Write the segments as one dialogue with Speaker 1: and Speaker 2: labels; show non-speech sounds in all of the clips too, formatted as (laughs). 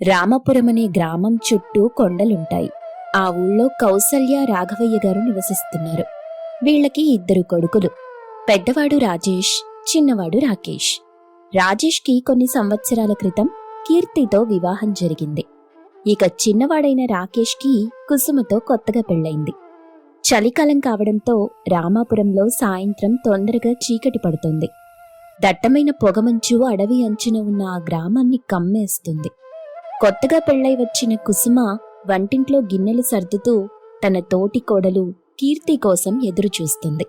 Speaker 1: రామపురం అనే గ్రామం చుట్టూ కొండలుంటాయి. ఆ ఊళ్ళో కౌసల్య రాఘవయ్య గారు నివసిస్తున్నారు. వీళ్ళకి ఇద్దరు కొడుకులు. పెద్దవాడు రాజేష్ చిన్నవాడు రాకేష్. రాజేష్కి కొన్ని సంవత్సరాల క్రితం కీర్తితో వివాహం జరిగింది. ఇక చిన్నవాడైన రాకేష్కి కుసుమతో కొత్తగా పెళ్ళయింది. చలికాలం కావడంతో రామాపురంలో సాయంత్రం తొందరగా చీకటి పడుతుంది. దట్టమైన పొగమంచు అడవి అంచున ఉన్న ఆ గ్రామాన్ని కమ్మేస్తుంది. కొత్తగా పెళ్ళై వచ్చిన కుసుమ వంటింట్లో గిన్నెలు సర్దుతూ తన తోటి కోడలు కీర్తి కోసం ఎదురుచూస్తుంది.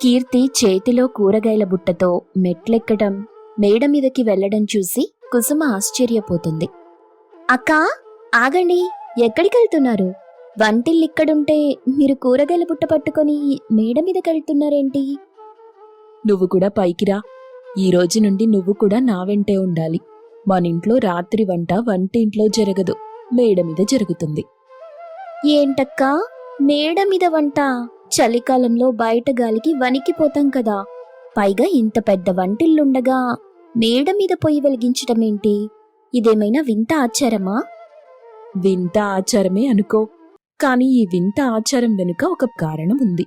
Speaker 1: కీర్తి చేతిలో కూరగాయల బుట్టతో మెట్లెక్కడం మేడ మీదకి వెళ్ళడం చూసి కుసుమ ఆశ్చర్యపోతుంది. అక్కా ఆగండి ఎక్కడికెళ్తున్నారు? వంటిల్లిక్కడుంటే మీరు కూరగాయల బుట్ట పట్టుకొని మేడ మీదకెళ్తున్నారేంటి?
Speaker 2: నువ్వు కూడా పైకిరా ఈ రోజు నుండి నువ్వు కూడా నా వెంటే ఉండాలి. మన ఇంట్లో రాత్రి వంట వంటింట్లో జరగదు. మేడ మీద జరుగుతుంది.
Speaker 1: ఏంటక్కా? మేడ మీద వంట? చలికాలంలో బయట గాలికి వణికిపోతాం కదా. పైగా ఇంత పెద్ద వంటిల్లుండగా మేడ మీద పొయ్యి వెలిగించటం ఏంటి ఇదేమైనా వింత ఆచారమా?
Speaker 2: వింత ఆచారమే అనుకో. కానీ ఈ వింత ఆచారం వెనుక ఒక కారణం ఉంది.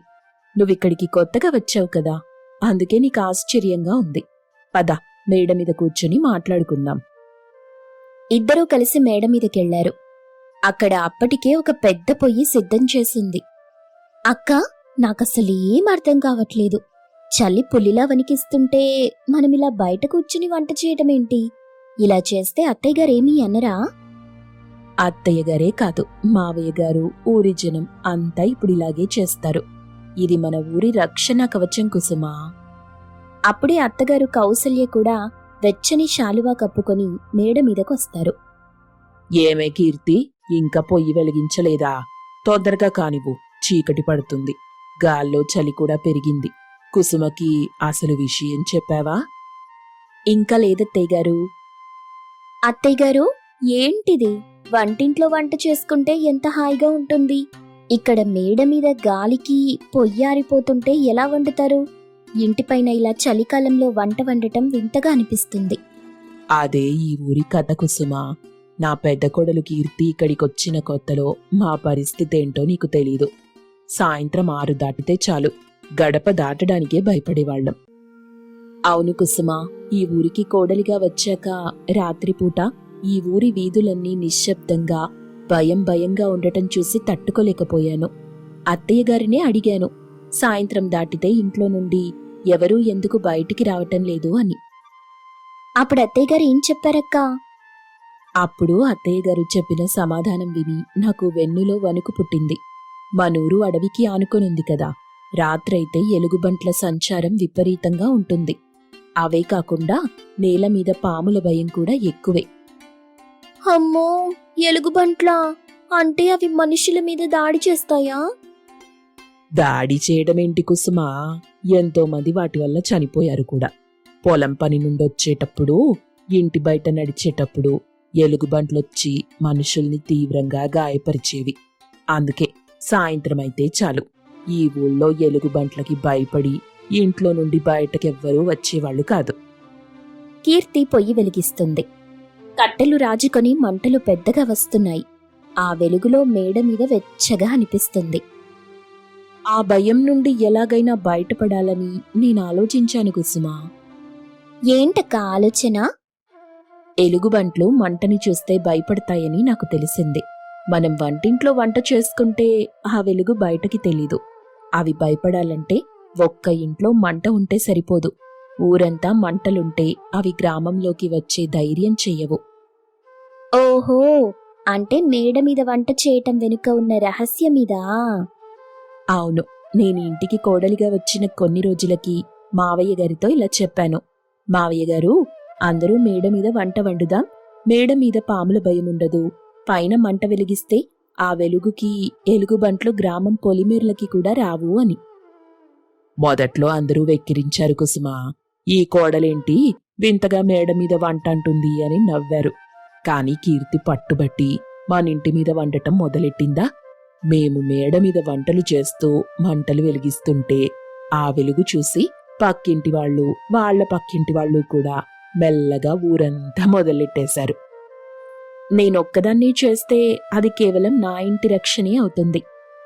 Speaker 2: నువ్విక్కడికి కొత్తగా వచ్చావు కదా. అందుకే నీకు ఆశ్చర్యంగా ఉంది. పద. మేడ మీద కూర్చుని మాట్లాడుకుందాం.
Speaker 1: ఇద్దరూ కలిసి మేడ మీదకెళ్ళారు. అక్కడ అప్పటికే ఒక పెద్ద పొయ్యి సిద్ధం చేసింది. అక్క నాకసలు ఏం అర్థం కావట్లేదు. చలి పులిలా వణికిస్తుంటే మనమిలా బయట కూర్చుని వంట చేయటమేంటి? ఇలా చేస్తే అత్తయ్య గారేమీ అనరా?
Speaker 2: అత్తయ్య గారే కాదు మావయ్య గారు ఊరి జనం అంతా ఇప్పుడు ఇలాగే చేస్తారు. ఇది మన ఊరి రక్షణ కవచం కుసుమా?
Speaker 1: అప్పుడే అత్తగారు కౌసల్య కూడా వెచ్చని శాలువా కప్పుకొని మేడ మీదకొస్తారు.
Speaker 2: ఏమే కీర్తి ఇంకా పొయ్యి వెలిగించలేదా? తొందరగా కానివ్వు చీకటి పడుతుంది. గాల్లో చలి కూడా పెరిగింది. కుసుమకి అసలు విషయం చెప్పావా?
Speaker 1: ఇంకా లేదత్తయ్య గారు అత్తయ్య గారు ఏంటిది? వంటింట్లో వంట చేసుకుంటే ఎంత హాయిగా ఉంటుంది? ఇక్కడ మేడ మీద గాలికి పొయ్యారిపోతుంటే ఎలా వండుతారు? ఇంటిపైన ఇలా చలికాలంలో వంట వండటం వింతగా అనిపిస్తుంది.
Speaker 2: అదే ఈ ఊరి కథ కుసుమా. నా పెద్ద కొడలు కీర్తి ఇక్కడికొచ్చిన కొత్తలో మా పరిస్థితి ఏంటో నీకు తెలీదు. సాయంత్రం ఆరు దాటితే చాలు. గడప దాటడానికే భయపడేవాళ్ళం. అవును కుసుమా ఈ ఊరికి కోడలిగా వచ్చాక రాత్రిపూట ఈ ఊరి వీధులన్నీ నిశ్శబ్దంగా భయం భయంగా ఉండటం చూసి తట్టుకోలేకపోయాను. అత్తయ్య గారినే అడిగాను. సాయంత్రం దాటితే ఇంట్లో నుండి ఎవరూ ఎందుకు బయటికి రావటం లేదు అని.
Speaker 1: అప్పుడు అత్తయ్య గారు ఏం చెప్పారక్కా?
Speaker 2: అప్పుడు అత్తయ్య గారు చెప్పిన సమాధానం విని నాకు వెన్నులో వణుకు పుట్టింది. మనూరు అడవికి ఆనుకొనుంది కదా. రాత్రైతే ఎలుగుబంట్ల సంచారం విపరీతంగా ఉంటుంది. అవే కాకుండా నేల మీద పాముల భయం కూడా ఎక్కువే.
Speaker 1: అమ్మో! ఎలుగుబంట్లా! అంటే అవి మనుషుల మీద దాడి చేస్తాయా?
Speaker 2: దాడి చేయడమేంటి కుసుమా? ఎంతో మంది వాటి వల్ల చనిపోయారు కూడా. పొలం పని నుండి వచ్చేటప్పుడు ఇంటి బయట నడిచేటప్పుడు ఎలుగుబంట్లొచ్చి మనుషుల్ని తీవ్రంగా గాయపరిచేవి. అందుకే సాయంత్రం అయితే చాలు. ఈ ఊళ్ళో ఎలుగుబంట్లకి భయపడి ఇంట్లో నుండి బయటకెవ్వరూ వచ్చేవాళ్ళు కాదు.
Speaker 1: కీర్తి పొయ్యి వెలిగిస్తుంది. కట్టెలు రాజుకొని మంటలు పెద్దగా వస్తున్నాయి. ఆ వెలుగులో మేడ మీద వెచ్చగా అనిపిస్తుంది.
Speaker 2: ఆ భయం నుండి ఎలాగైనా బయటపడాలని నేను ఆలోచించాను కుసుమా.
Speaker 1: ఏంటక్క ఆలోచన?
Speaker 2: ఎలుగుబంట్లు మంటని చూస్తే భయపడతాయని నాకు తెలిసింది. మనం వంటింట్లో వంట చేసుకుంటే ఆ వెలుగు బయటకి తెలీదు. అవి భయపడాలంటే ఒక్క ఇంట్లో మంట ఉంటే సరిపోదు. ఊరంతా మంటలుంటే అవి గ్రామంలోకి వచ్చే ధైర్యం చెయ్యవు.
Speaker 1: ఓహో! అంటే మేడ మీద వంట చేయటం వెనుక ఉన్న రహస్యం ఇదా
Speaker 2: అవును నేను ఇంటికి కోడలిగా వచ్చిన కొన్ని రోజులకి మావయ్య గారితో ఇలా చెప్పాను. మావయ్య గారు అందరూ మేడ మీద వంట వండుదాం? మేడ మీద పాముల భయం ఉండదు. పైన మంట వెలిగిస్తే ఆ వెలుగుకి ఎలుగుబంట్లు గ్రామం పొలిమేర్లకి కూడా రావు అని. మొదట్లో అందరూ వెక్కిరించారు కుసుమా. ఈ కోడలేంటి వింతగా మేడ మీద వంట అంటుంది అని నవ్వారు. కానీ కీర్తి పట్టుబట్టి మనింటి మీద వండటం మొదలెట్టిందా? మేము మేడ మీద వంటలు చేస్తూ మంటలు వెలిగిస్తుంటే ఆ వెలుగు చూసి పక్కింటి వాళ్ళు వాళ్ళ పక్కింటి వాళ్ళు కూడా మెల్లగా ఊరంతా మొదలెట్టేశారు. నేనొక్కదాన్ని చేస్తే అది కేవలం నా ఇంటి రక్షణే అవుతుంది.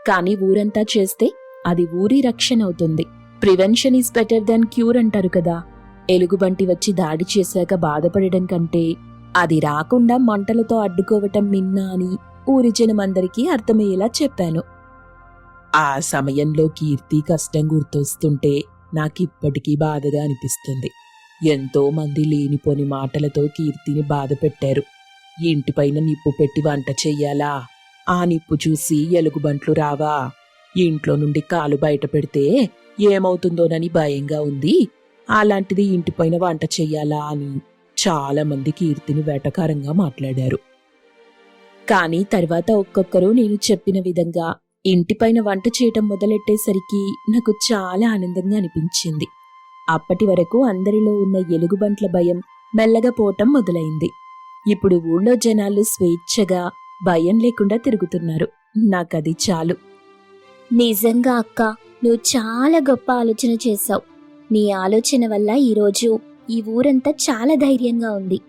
Speaker 2: కానీ ఊరంతా చేస్తే అది ఊరి రక్షణ అవుతుంది. Prevention is better than cure అంటారు కదా. ఎలుగుబంటి వచ్చి దాడి చేశాక బాధపడడం కంటే అది రాకుండా మంటలతో అడ్డుకోవటం మిన్నా అని ఊరి జనమందరికీ అర్థమయ్యేలా చెప్పాను. ఆ సమయంలో కీర్తి కష్టం గుర్తొస్తుంటే నాకిప్పటికీ బాధగా అనిపిస్తుంది. ఎంతో మంది లేనిపోని మాటలతో కీర్తిని బాధ పెట్టారు. ఇంటిపైన నిప్పు పెట్టి వంట చెయ్యాలా? ఆ నిప్పు చూసి ఎలుగుబంట్లు రావా? ఇంట్లో నుండి కాలు బయట పెడితే ఏమవుతుందోనని భయంగా ఉంది. అలాంటిది ఇంటిపైన వంట చెయ్యాలా అని చాలామంది కీర్తిని వేటకారంగా మాట్లాడారు. కానీ తర్వాత ఒక్కొక్కరు నేను చెప్పిన విధంగా ఇంటిపైన వంట చేయటం మొదలెట్టేసరికి నాకు చాలా ఆనందంగా అనిపించింది. అప్పటి వరకు అందరిలో ఉన్న ఎలుగుబంట్ల భయం మెల్లగా పోవటం మొదలైంది. ఇప్పుడు ఊళ్ళో జనాలు స్వేచ్ఛగా భయం లేకుండా తిరుగుతున్నారు. నాకది చాలు.
Speaker 3: నిజంగా అక్క నువ్వు చాలా గొప్ప ఆలోచన చేశావు. నీ ఆలోచన వల్ల ఈరోజు ఈ ఊరంతా చాలా ధైర్యంగా ఉంది.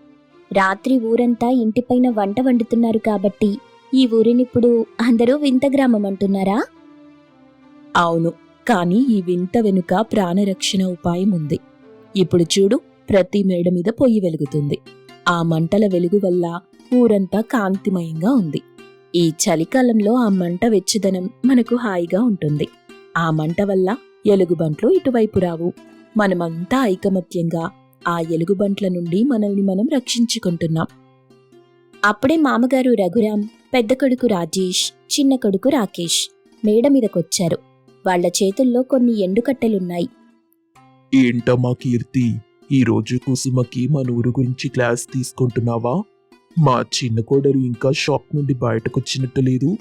Speaker 3: రాత్రి ఊరంతా ఇంటిపైన వంట వండుతున్నారు కాబట్టి ఈ ఊరినిప్పుడు అందరూ వింత గ్రామం అంటున్నారా?
Speaker 2: అవును కానీ ఈ వింత వెనుక ప్రాణరక్షణ ఉపాయం ఉంది. ఇప్పుడు చూడు ప్రతి మేడ మీద పొయ్యి వెలుగుతుంది. ఆ మంటల వెలుగు వల్ల ఊరంతా కాంతిమయంగా ఉంది. ఈ చలికాలంలో ఆ మంట వెచ్చదనం మనకు హాయిగా ఉంటుంది. ఆ మంట వల్ల ఎలుగుబంట్లు ఇటువైపు రావు. మనమంతా ఐకమత్యంగా ఆ ఎలుగుబంట్ల నుండి మనల్ని మనం రక్షించుకుంటున్నాం.
Speaker 3: అప్పుడే మామగారు రఘురాం పెద్ద కొడుకు రాజేష్ చిన్న కొడుకు రాకేష్ మేడ మీదకొచ్చారు. వాళ్ళ చేతుల్లో కొన్ని ఎండుకట్టెలున్నాయి.
Speaker 4: ఏంటమ్మా కీర్తి? ఈ రోజు కుసుమకి మన ఊరు గురించి క్లాస్ తీసుకుంటున్నావా? మా చిన్న కోడలు ఇంకా షాప్ నుండి బయటకొచ్చినట్టు లేదు.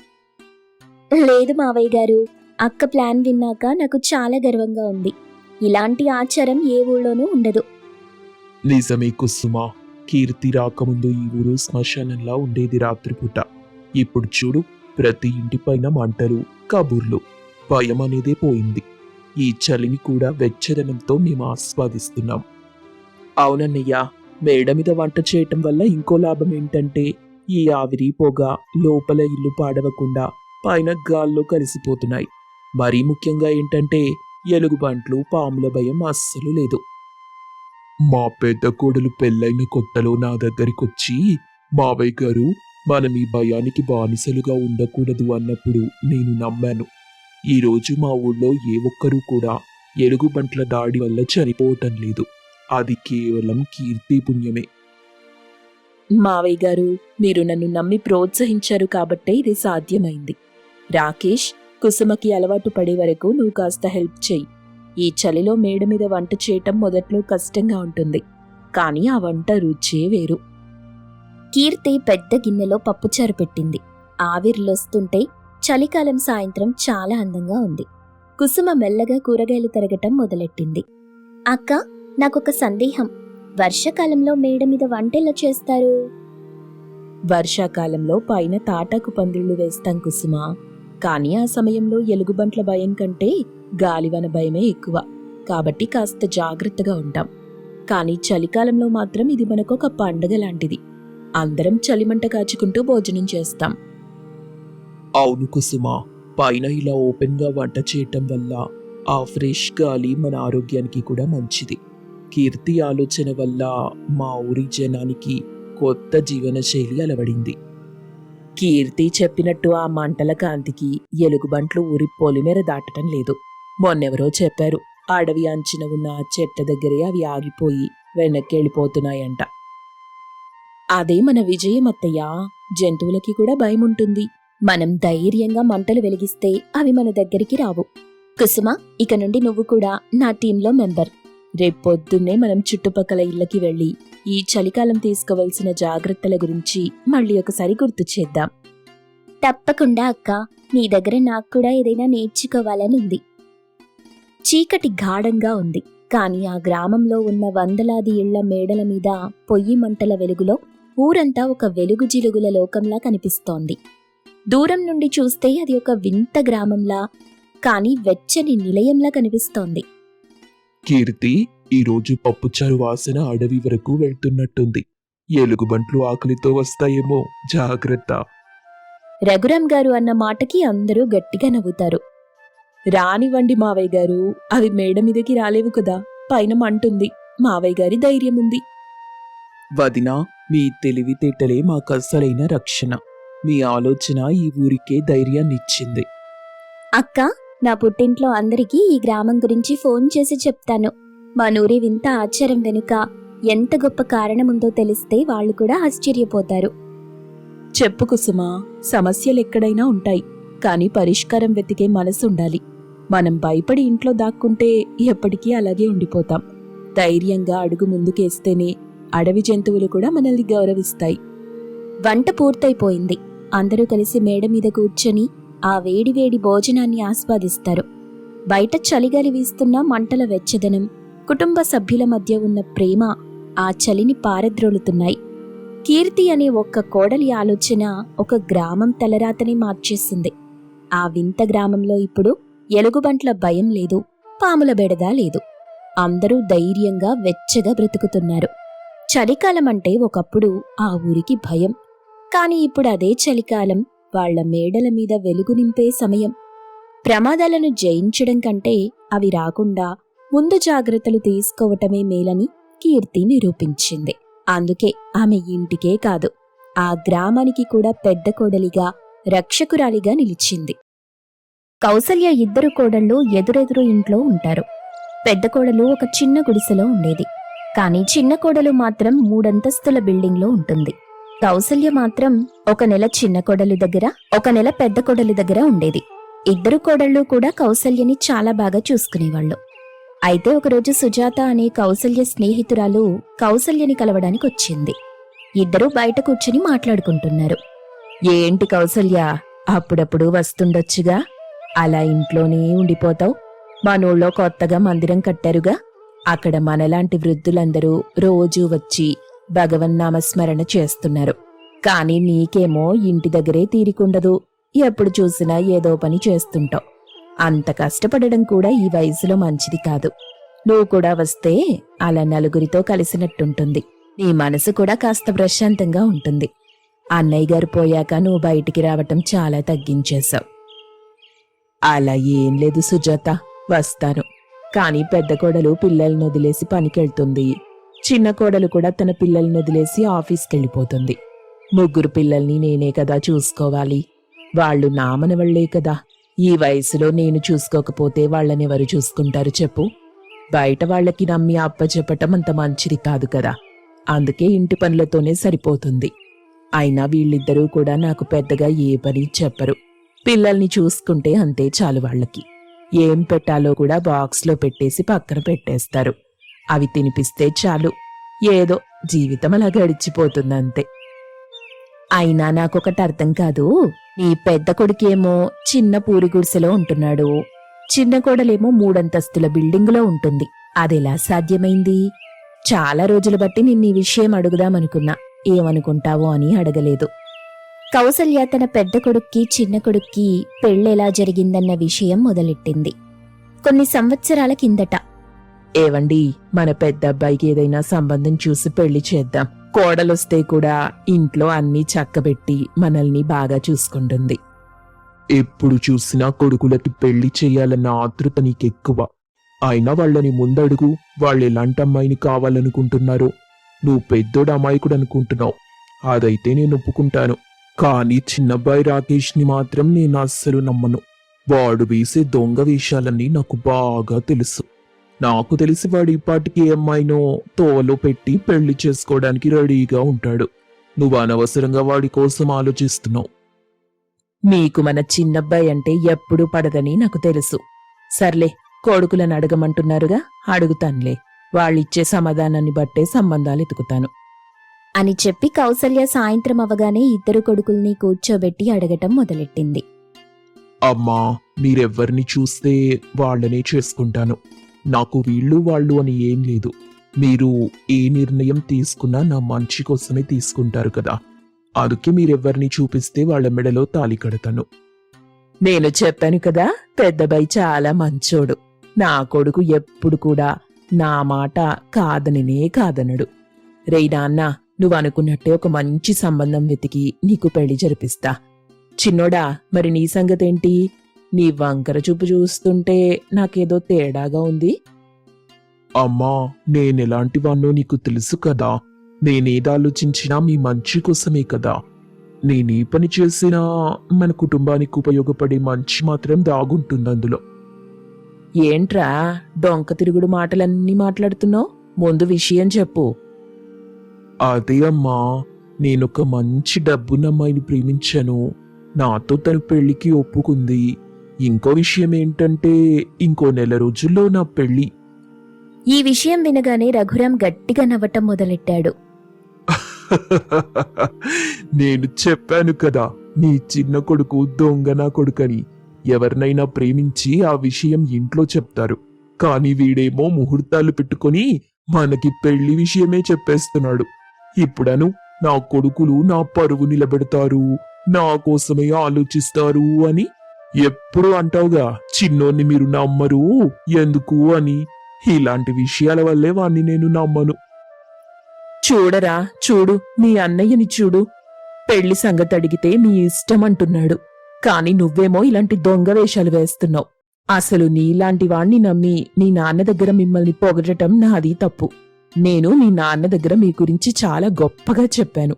Speaker 3: లేదు మావయ్య గారు అక్క ప్లాన్ విన్నాక నాకు చాలా గర్వంగా ఉంది. ఇలాంటి ఆచారం ఏ ఊళ్ళోనూ ఉండదు.
Speaker 4: నిజమే కుసుమ. కీర్తి రాకముందు ఈ ఊరు శ్మశానంలా ఉండేది రాత్రిపూట. ఇప్పుడు చూడు ప్రతి ఇంటిపైన మంటలు కబుర్లు. భయం అనేదే పోయింది. ఈ చలిని కూడా వెచ్చదనంతో మేము ఆస్వాదిస్తున్నాం. అవునన్నయ్య మేడ మీద వంట చేయటం వల్ల ఇంకో లాభం ఏంటంటే ఈ ఆవిరి పొగ లోపల ఇల్లు పాడవకుండా పైన గాల్లో కలిసిపోతున్నాయి. మరీ ముఖ్యంగా ఏంటంటే ఎలుగుబంట్లు పాముల భయం అస్సలు లేదు. మా పెద్ద కోడలు పెళ్ళైన కొత్తలో నా దగ్గరికొచ్చి మావయ్య గారు మనం ఈ భయానికి బానిసలుగా ఉండకూడదు అన్నప్పుడు నేను నమ్మాను. ఈరోజు మా ఊళ్ళో ఏ ఒక్కరూ కూడా ఎలుగుబంట్ల దాడి వల్ల చనిపోవటం లేదు. అది కేవలం కీర్తి పుణ్యమే.
Speaker 2: మావయ్య గారు మీరు నన్ను నమ్మి ప్రోత్సహించారు కాబట్టే ఇది సాధ్యమైంది. రాకేష్ కుసుమకి అలవాటు పడే వరకు నువ్వు కాస్త హెల్ప్ చెయ్యి. ఈ చలిలో మేడ మీద వంట చేయటం మొదట్లో కష్టంగా ఉంటుంది. కానీ ఆ వంట రుచే వేరు.
Speaker 3: కీర్తి పెద్ద గిన్నెలో పప్పుచారు పెట్టింది. ఆవిర్లొస్తుంటే చలికాలం సాయంత్రం చాలా అందంగా ఉంది. కుసుమ మెల్లగా కూరగాయలు తరగటం మొదలెట్టింది. అక్క నాకొక సందేహం. వర్షాకాలంలో మేడ మీద వంటెలా చేస్తారు?
Speaker 2: వర్షాకాలంలో పైన తాటాకు పందిళ్ళు వేస్తాం కుసుమ. కానీ ఆ సమయంలో ఎలుగుబంట్ల భయం కంటే గాలివన భయమే ఎక్కువ. కాబట్టి కాస్త జాగ్రత్తగా ఉంటాం. కానీ చలికాలంలో మాత్రం ఇది మనకొక పండగ లాంటిది. అందరం చలిమంట కాచుకుంటూ భోజనం చేస్తాం.
Speaker 4: అవును కుసుమ. పైన ఇలా ఓపెన్గా వంట చేయటం వల్ల ఆ ఫ్రెష్ గాలి మన ఆరోగ్యానికి కూడా మంచిది. కీర్తి ఆలోచన వల్ల మా ఊరి జనానికి కొత్త జీవన శైలి అలవడింది.
Speaker 2: కీర్తి చెప్పినట్టు ఆ మంటల కాంతికి ఎలుగుబంట్లు ఊరి పొలిమేర దాటటం లేదు. మొన్నెవరో చెప్పారు. అడవి అంచిన ఉన్న చెట్ల దగ్గరే అవి ఆగిపోయి వెనక్కి వెళ్ళిపోతున్నాయంట అదే మన విజయం అత్తయ్యా జంతువులకి కూడా భయం ఉంటుంది
Speaker 3: మనం ధైర్యంగా మంటలు వెలిగిస్తే అవి మన దగ్గరికి రావు. కుసుమ ఇక నుండి నువ్వు కూడా నా టీంలో మెంబర్.
Speaker 2: రేపొద్దున్నే మనం చుట్టుపక్కల ఇళ్ళకి వెళ్ళి ఈ చలికాలం తీసుకోవలసిన జాగ్రత్తల గురించి మళ్ళీ ఒకసారి గుర్తు చేద్దాం.
Speaker 3: తప్పకుండా అక్క. నీ దగ్గర నాకు కూడా ఏదైనా నేర్చుకోవాలని ఉంది చీకటి గాఢంగా ఉంది. కాని ఆ గ్రామంలో ఉన్న వందలాది ఇళ్ళ మేడల మీద పొయ్యి మంటల వెలుగులో ఊరంతా ఒక వెలుగు జిలుగుల లోకంలా కనిపిస్తోంది. దూరం నుండి చూస్తే అది ఒక వింత గ్రామంలా కాని వెచ్చని నిలయంలా కనిపిస్తోంది.
Speaker 4: కీర్తి ఈ రోజు పప్పుచారు వాసన అడవి వరకు వెళ్తున్నట్టుంది. ఎలుగుబంట్లు ఆకలితో వస్తాయేమో జాగ్రత్త.
Speaker 2: రఘురాం గారు అన్న మాటకి అందరూ గట్టిగా నవ్వుతారు.
Speaker 5: రానివ్వండి మావయ్య గారు. అవి మేడ మీదకి రాలేవు కదా. పైన మంటుంది. మావయ్య గారి ధైర్యం ఉంది వదినా మీ తెలివితేటలే మాకు అసలైన రక్షణ. మీ ఆలోచన ఈ ఊరికే ధైర్యాన్నిచ్చింది.
Speaker 2: అక్క నా పుట్టింట్లో అందరికీ ఈ గ్రామం గురించి ఫోన్ చేసి చెప్తాను. మా నూరి వింత ఆచారం వెనుక ఎంత గొప్ప కారణముందో తెలిస్తే వాళ్ళు కూడా ఆశ్చర్యపోతారు.
Speaker 5: చెప్పు కుసుమా సమస్యలు ఎక్కడైనా ఉంటాయి. కానీ పరిష్కారం వెతికే మనసు ఉండాలి మనం భయపడి ఇంట్లో దాక్కుంటే ఎప్పటికీ అలాగే ఉండిపోతాం. ధైర్యంగా అడుగు ముందుకేస్తేనే అడవి జంతువులు కూడా మనల్ని గౌరవిస్తాయి.
Speaker 2: వంట పూర్తయిపోయింది. అందరూ కలిసి మేడ మీద కూర్చొని ఆ వేడివేడి భోజనాన్ని ఆస్వాదిస్తారు. బయట చలిగాలి వీస్తున్న మంటల వెచ్చదనం కుటుంబ సభ్యుల మధ్య ఉన్న ప్రేమ ఆ చలిని పారద్రోలుతున్నాయి. కీర్తి అనే ఒక్క కోడలి ఆలోచన ఒక గ్రామం తలరాతని మార్చేసింది. ఆ వింత గ్రామంలో ఇప్పుడు ఎలుగుబంట్ల భయం లేదు పాముల బెడద లేదు. అందరూ ధైర్యంగా వెచ్చగా బ్రతుకుతున్నారు. చలికాలం అంటే ఒకప్పుడు ఆ ఊరికి భయం. కాని ఇప్పుడు అదే చలికాలం వాళ్ళ మేడల మీద వెలుగు నింపే సమయం. ప్రమాదాలను జయించడం కంటే అవి రాకుండా ముందు జాగ్రత్తలు తీసుకోవటమే మేలని కీర్తి నిరూపించింది. అందుకే ఆమె ఇంటికే కాదు ఆ గ్రామానికి కూడా పెద్ద కోడలిగా రక్షకురాలిగా నిలిచింది. కౌసల్య ఇద్దరు కోడళ్ళు ఎదురెదురు ఇంట్లో ఉంటారు. పెద్ద కోడలు ఒక చిన్న గుడిసెలో ఉండేది. కానీ చిన్న కోడలు మాత్రం మూడంతస్తుల బిల్డింగ్లో ఉంటుంది. కౌసల్య మాత్రం ఒక నెల చిన్న కోడలు దగ్గర ఒక నెల పెద్ద కోడలు దగ్గర ఉండేది. ఇద్దరు కోడళ్ళు కూడా కౌసల్యని చాలా బాగా చూసుకునేవాళ్ళు. అయితే ఒకరోజు సుజాత అనే కౌసల్య స్నేహితురాలు కౌసల్యని కలవడానికి వచ్చింది. ఇద్దరూ బయట కూర్చుని మాట్లాడుకుంటున్నారు. ఏంటి కౌసల్య అప్పుడప్పుడు వస్తుండొచ్చుగా? అలా ఇంట్లోనే ఉండిపోతావు? మనూళ్ళో కొత్తగా మందిరం కట్టారుగా? అక్కడ మనలాంటి వృద్ధులందరూ రోజూ వచ్చి భగవన్నామస్మరణ చేస్తున్నారు. కానీ నీకేమో ఇంటి దగ్గరే తీరికుండదు. ఎప్పుడు చూసినా ఏదో పని చేస్తుంటావు. అంత కష్టపడడం కూడా ఈ వయసులో మంచిది కాదు. నువ్వు కూడా వస్తే అలా నలుగురితో కలిసినట్టుంటుంది. నీ మనసు కూడా కాస్త ప్రశాంతంగా ఉంటుంది. అన్నయ్య గారు పోయాక నువ్వు బయటికి రావటం చాలా తగ్గించేశావు. అలా ఏం లేదు సుజాత. వస్తాను. కానీ పెద్ద కోడలు పిల్లల్ని వదిలేసి పనికెళ్తుంది. చిన్న కోడలు కూడా తన పిల్లల్ని వదిలేసి ఆఫీస్కెళ్ళిపోతుంది. ముగ్గురు పిల్లల్ని నేనే కదా చూసుకోవాలి. వాళ్ళు నా మనవళ్ళే కదా. ఈ వయసులో నేను చూసుకోకపోతే వాళ్ళనెవరు చూసుకుంటారు చెప్పు. బయట వాళ్ళకి నమ్మి అప్పచెప్పటం అంత మంచిది కాదు కదా. అందుకే ఇంటి పనులతోనే సరిపోతుంది. అయినా వీళ్ళిద్దరూ కూడా నాకు పెద్దగా ఏ పని చెప్పరు. పిల్లల్ని చూసుకుంటే అంతే చాలు వాళ్ళకి. ఏం పెట్టాలో కూడా బాక్స్లో పెట్టేసి పక్కన పెట్టేస్తారు. అవి తినిపిస్తే చాలు. ఏదో జీవితం అలా గడిచిపోతుందంతే. అయినా నాకొకటి అర్థం కాదు. నీ పెద్ద కొడుకేమో చిన్న పూరి గుడిసెలో ఉంటున్నాడు. చిన్న కోడలేమో మూడంతస్తుల బిల్డింగులో ఉంటుంది. అదెలా సాధ్యమైంది? చాలా రోజులు బట్టి నిన్న ఈ విషయం అడుగుదామనుకున్నా. ఏమనుకుంటావో అని అడగలేదు. కౌసల్య తన పెద్ద కొడుక్కి చిన్న కొడుక్కి పెళ్ళెలా జరిగిందన్న విషయం మొదలెట్టింది. కొన్ని సంవత్సరాల కిందట. ఏవండి మన పెద్ద అబ్బాయికి ఏదైనా సంబంధం చూసి పెళ్ళి చేద్దాం. కోడలొస్తే కూడా ఇంట్లో అన్నీ చక్కబెట్టి మనల్ని బాగా చూసుకుంటుంది.
Speaker 4: ఎప్పుడు చూసినా కొడుకులకి పెళ్ళి చేయాలన్న ఆతృత నీకెక్కువ. అయినా వాళ్ళని ముందడుగు వాళ్ళు ఎలాంటి అమ్మాయిని కావాలనుకుంటున్నారో. నువ్వు పెద్దోడు అమాయకుడు అనుకుంటున్నావు అదైతే నేను ఒప్పుకుంటాను. కానీ చిన్నబ్బాయి రాకేష్ని మాత్రం నేను అస్సలు నమ్మను. వాడు వేసే దొంగ వేషాలన్నీ నాకు బాగా తెలుసు. నాకు తెలిసి వాడు ఇప్పటికి ఏ అమ్మాయినో తోవలో పెట్టి పెళ్ళి చేసుకోవడానికి రెడీగా ఉంటాడు. నువ్వు అనవసరంగా వాడి కోసం ఆలోచిస్తున్నావు.
Speaker 5: నీకు మన చిన్నబ్బాయి అంటే ఎప్పుడూ పడదని నాకు తెలుసు. సర్లే కొడుకులను అడగమంటున్నారుగా అడుగుతానులే. వాళ్ళిచ్చే సమాధానాన్ని బట్టే సంబంధాలు ఎతుకుతాను.
Speaker 2: అని చెప్పి కౌసల్య సాయంత్రం అవగానే ఇద్దరు కొడుకుల్ని కూర్చోబెట్టి అడగటం మొదలెట్టింది.
Speaker 4: అమ్మా మీరెవ్వరిని చూస్తే వాళ్ళనే చేసుకుంటాను. నాకు వీళ్ళు వాళ్ళు అని ఏం లేదు. మీరు ఏ నిర్ణయం తీసుకున్నా నా మంచి కోసమే తీసుకుంటారు కదా. అందుకే మీరెవ్వరిని చూపిస్తే వాళ్ళ మెడలో తాలి కడతాను.
Speaker 5: నేను చెప్పాను కదా పెద్దబాయి చాలా మంచోడు. నా కొడుకు ఎప్పుడు కూడా నా మాట కాదనినే కాదనడు. రేయ్ నాన్న నువ్వు అనుకున్నట్టే ఒక మంచి సంబంధం వెతికి నీకు పెళ్ళి జరిపిస్తా. చిన్నోడా మరి నీ సంగతేంటి? నీ వంకర చూపు చూస్తుంటే నాకేదో తేడాగా ఉంది.
Speaker 4: అమ్మా నేనెలాంటి వాణ్ణో నీకు తెలుసు కదా. నేనేది ఆలోచించినా మీ మంచి కోసమే కదా. నేనే పని చేసినా మన కుటుంబానికి ఉపయోగపడే మంచి మాత్రం దాగుంటుంది అందులో.
Speaker 5: ఏంట్రా డొంక తిరుగుడు మాటలన్నీ మాట్లాడుతున్నావు? ముందు విషయం చెప్పు.
Speaker 4: అదే అమ్మా నేనొక మంచి డబ్బున్న అమ్మాయిని ప్రేమించాను. నాతో తన పెళ్ళికి ఒప్పుకుంది. ఇంకో విషయం ఏంటంటే ఇంకో నెల రోజుల్లో నా పెళ్ళి
Speaker 2: ఈ విషయం వినగానే రఘురాం గట్టిగా నవ్వటం మొదలెట్టాడు. (laughs)
Speaker 4: నేను చెప్పాను కదా నీ చిన్న కొడుకు దొంగ నా కొడుకని. ఎవరినైనా ప్రేమించి ఆ విషయం ఇంట్లో చెప్తారు. కానీ వీడేమో ముహూర్తాలు పెట్టుకొని మనకి పెళ్ళి విషయమే చెప్పేస్తున్నాడు. ఇప్పుడను నా కొడుకులు నా పరువు నిలబెడతారు నా కోసమే ఆలోచిస్తారు అని ఎప్పుడు అంటావుగా? చిన్నోన్ని మీరు నమ్మరు? ఎందుకు అని? ఇలాంటి విషయాల వల్లే వాణ్ణి నేను నమ్మను.
Speaker 5: చూడరా చూడు మీ అన్నయ్యని చూడు. పెళ్ళి సంగతి అడిగితే మీ ఇష్టం అంటున్నాడు. కాని నువ్వేమో ఇలాంటి దొంగ వేషాలు వేస్తున్నావు. అసలు నీలాంటి వాణ్ణి నమ్మి మీ నాన్న దగ్గర మిమ్మల్ని పొగడటం నాది తప్పు. నేను మీ నాన్న దగ్గర మీ గురించి చాలా గొప్పగా చెప్పాను.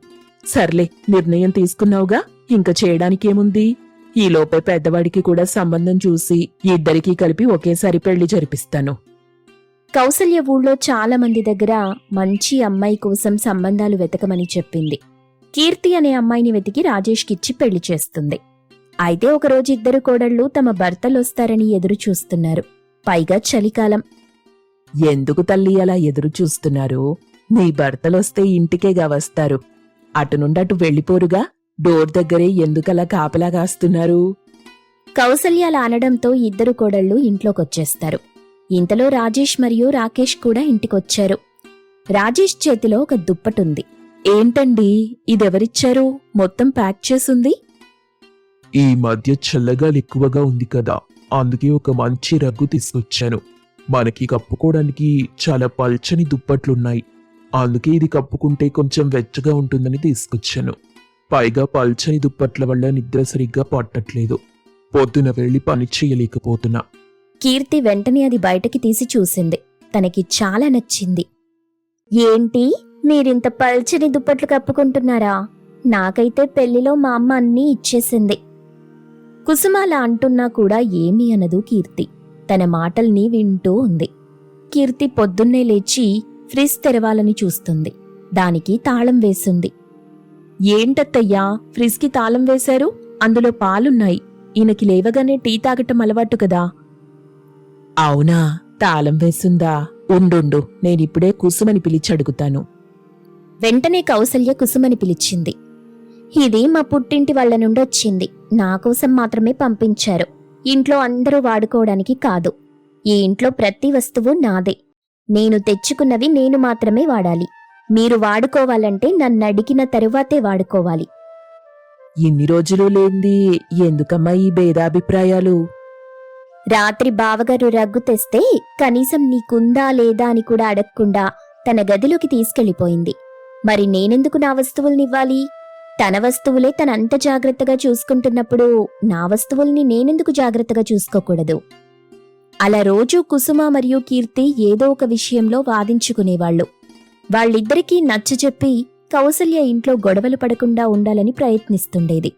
Speaker 5: సర్లే నిర్ణయం తీసుకున్నావుగా? ఇంకా చేయడానికేముంది ఈలోపే పెద్దవాడికి కూడా సంబంధం చూసి ఇద్దరికీ కలిపి ఒకేసారి పెళ్ళి జరిపిస్తాను.
Speaker 2: కౌసల్య ఊళ్ళో చాలా మంది దగ్గర మంచి అమ్మాయి కోసం సంబంధాలు వెతకమని చెప్పింది. కీర్తి అనే అమ్మాయిని వెతికి రాజేష్కిచ్చి పెళ్ళి చేస్తుంది. అయితే ఒకరోజు ఇద్దరు కోడళ్ళు తమ భర్తలొస్తారని ఎదురు చూస్తున్నారు పైగా చలికాలం.
Speaker 5: ఎందుకు తల్లి అలా ఎదురు చూస్తున్నారు? మీ భర్తలొస్తే ఇంటికేగా వస్తారు. అటు నుండి అటు వెళ్ళిపోరుగా? డోర్ దగ్గరే ఎందుకలా కాపలా కాస్తున్నారు?
Speaker 2: కౌసల్య అలా అనడంతో ఇద్దరు కోడళ్ళు ఇంట్లోకొచ్చేస్తారు. ఇంతలో రాజేష్ మరియు రాకేష్ కూడా ఇంటికొచ్చారు. రాజేష్ చేతిలో ఒక దుప్పటుంది.
Speaker 5: ఏంటండి? ఇదెవరిచ్చారు? మొత్తం ప్యాక్ చేసుంది?
Speaker 4: ఈ మధ్య చల్లగాలి ఎక్కువగా ఉంది కదా. అందుకే ఒక మంచి రగ్గు తీసుకొచ్చాను. మనకి కప్పుకోవడానికి చాలా పల్చని దుప్పట్లున్నాయి. అందుకే ఇది కప్పుకుంటే కొంచెం వెచ్చగా ఉంటుందని తీసుకొచ్చాను. పైగా పల్చని దుప్పట్ల వల్ల నిద్ర సరిగ్గా పట్టట్లేదు. పొద్దున వెళ్ళి పని చేయలేకపోతున్నా.
Speaker 2: కీర్తి వెంటనే అది బయటకి తీసి చూసింది. తనకి చాలా నచ్చింది. ఏంటి? మీరింత పల్చని దుప్పట్లు కప్పుకుంటున్నారా? నాకైతే పెళ్ళిలో మా అమ్మ అన్నీ ఇచ్చేసింది. కుసుమాల అంటున్నా కూడా ఏమీ అనదు కీర్తి. తన మాటల్ని వింటూ ఉంది. కీర్తి పొద్దున్నే లేచి ఫ్రిజ్ తెరవాలని చూస్తుంది. దానికి తాళం వేసింది.
Speaker 5: ఏంటత్తయ్యా ఫ్రిజ్కి తాళం వేశారు? అందులో పాలున్నాయి. ఈయనకి లేవగానే టీ తాగటం అలవాటు కదా. అవునా తాళం వేసుందా? ఉండుండు నేనిప్పుడే కుసుమని పిలిచి అడుగుతాను.
Speaker 2: వెంటనే కౌసల్య కుసుమని పిలిచింది. ఇది మా పుట్టింటి వాళ్ళ నుండి వచ్చింది నా కోసం మాత్రమే పంపించారు. ఇంట్లో అందరూ వాడుకోవడానికి కాదు. ఈ ఇంట్లో ప్రతి వస్తువు నాదే. నేను తెచ్చుకున్నవి నేను మాత్రమే వాడాలి. మీరు వాడుకోవాలంటే నన్ను అడిగిన తరువాతే వాడుకోవాలి.
Speaker 5: ఇన్ని రోజులు లేంది. ఎందుకమ్మా ఈ భేదాభిప్రాయాలు?
Speaker 2: రాత్రి బావగారు రగ్గు తెస్తే కనీసం నీకుందా లేదా అని కూడా అడగకుండా తన గదిలోకి తీసుకెళ్ళిపోయింది మరి నేనెందుకు నా వస్తువుల్నివ్వాలి తన వస్తువులే తన అంత జాగ్రత్తగా చూసుకుంటున్నప్పుడు నా వస్తువుల్ని నేనెందుకు జాగ్రత్తగా చూసుకోకూడదు? అలా రోజూ కుసుమ మరియు కీర్తి ఏదో ఒక విషయంలో వాదించుకునేవాళ్ళు వాళ్ళిద్దరికీ నచ్చజెప్పి కౌసల్య ఇంట్లో గొడవలు పడకుండా ఉండాలని ప్రయత్నిస్తుండేది.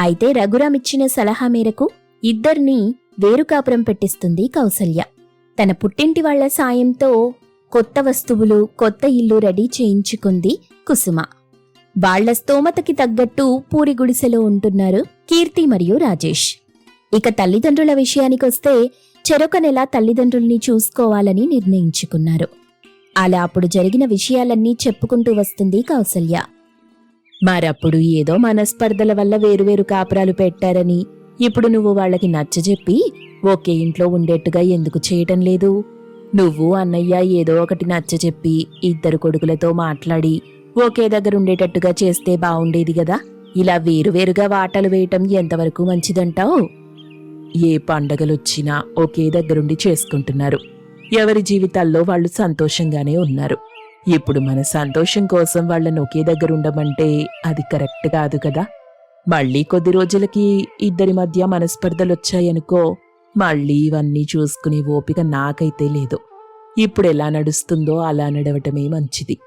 Speaker 2: అయితే రఘురామ్ ఇచ్చిన సలహా మేరకు ఇద్దర్నీ వేరుకాపురం పెట్టిస్తుంది కౌసల్య. తన పుట్టింటి వాళ్ళ సాయంతో కొత్త వస్తువులు కొత్త ఇల్లు రెడీ చేయించుకుంది కుసుమ. వాళ్ళ స్తోమతకి తగ్గట్టు పూరి గుడిసెలో ఉంటున్నారు కీర్తి మరియు రాజేష్. ఇక తల్లిదండ్రుల విషయానికొస్తే చెరొక నెల తల్లిదండ్రుల్ని చూసుకోవాలని నిర్ణయించుకున్నారు. అలా అప్పుడు జరిగిన విషయాలన్నీ చెప్పుకుంటూ వస్తుంది కౌసల్య.
Speaker 5: మరప్పుడు ఏదో మనస్పర్ధల వల్ల వేరువేరు కాపురాలు పెట్టారని ఇప్పుడు నువ్వు వాళ్ళకి నచ్చజెప్పి ఒకే ఇంట్లో ఉండేట్టుగా ఎందుకు చేయటం లేదు? నువ్వు అన్నయ్య ఏదో ఒకటి నచ్చజెప్పి ఇద్దరు కొడుకులతో మాట్లాడి ఒకే దగ్గర ఉండేటట్టుగా చేస్తే బావుండేది గదా. ఇలా వేరువేరుగా వాటలు వేయటం ఎంతవరకు మంచిదంటావు? ఏ పండగలొచ్చినా ఒకే దగ్గరుండి చేసుకుంటున్నారు. ఎవరి జీవితాల్లో వాళ్ళు సంతోషంగానే ఉన్నారు.
Speaker 2: ఇప్పుడు మన సంతోషం కోసం వాళ్ళని ఒకే దగ్గర ఉండమంటే అది కరెక్ట్ కాదు కదా. మళ్ళీ కొద్ది రోజులకి ఇద్దరి మధ్య మనస్పర్ధలు వచ్చాయనుకో మళ్ళీ ఇవన్నీ చూసుకునే ఓపిక నాకైతే లేదు. ఇప్పుడు ఎలా నడుస్తుందో అలా నడవటమే మంచిది.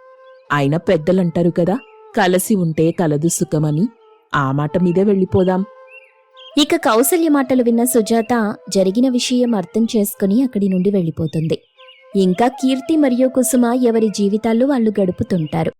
Speaker 2: అయినా పెద్దలంటారు కదా కలసి ఉంటే కలదు సుఖమని. ఆ మాట మీదే వెళ్ళిపోదాం.
Speaker 6: ఇక కౌసల్య మాటలు విన్న సుజాత జరిగిన విషయం అర్థం చేసుకుని అక్కడి నుండి వెళ్ళిపోతుంది. ఇంకా కీర్తి మరియు కుసుమ ఎవరి జీవితాల్లో వాళ్ళు గడుపుతుంటారు.